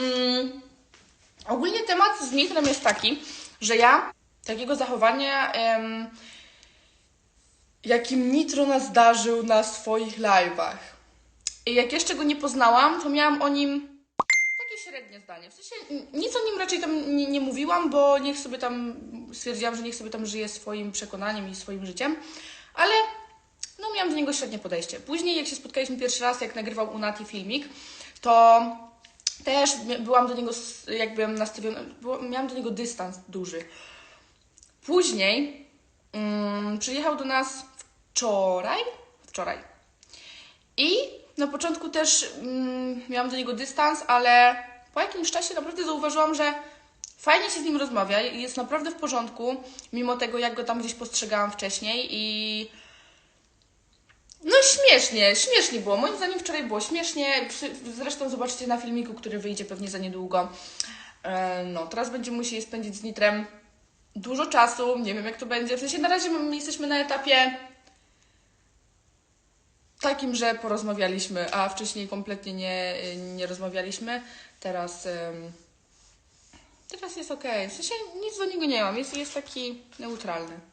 Mm, ogólnie temat z Nitrem jest taki, że ja takiego zachowania, em, jakim Nitro nas zdarzył na swoich live'ach. I jak jeszcze go nie poznałam, to miałam o nim takie średnie zdanie. W sensie nic o nim raczej tam nie, nie mówiłam, bo niech sobie tam, stwierdziłam, że niech sobie tam żyje swoim przekonaniem i swoim życiem, ale miałam do niego średnie podejście. Później jak się spotkaliśmy pierwszy raz, jak nagrywał u Nati filmik, to też byłam do niego jakby nastawiona, miałam do niego dystans duży. Później mm, przyjechał do nas wczoraj, wczoraj. I na początku też mm, miałam do niego dystans, ale po jakimś czasie naprawdę zauważyłam, że fajnie się z nim rozmawia jest naprawdę w porządku, mimo tego, jak go tam gdzieś postrzegałam wcześniej i no śmiesznie, śmiesznie było. Moim zdaniem wczoraj było śmiesznie. Zresztą zobaczycie na filmiku, który wyjdzie pewnie za niedługo. E, no, teraz będziemy musieli spędzić z Nitrem dużo czasu. Nie wiem, jak to będzie. W sensie na razie my jesteśmy na etapie takim, że porozmawialiśmy, a wcześniej kompletnie nie, nie rozmawialiśmy. Teraz, teraz jest ok. W sensie nic do niego nie mam. Jest, jest taki neutralny.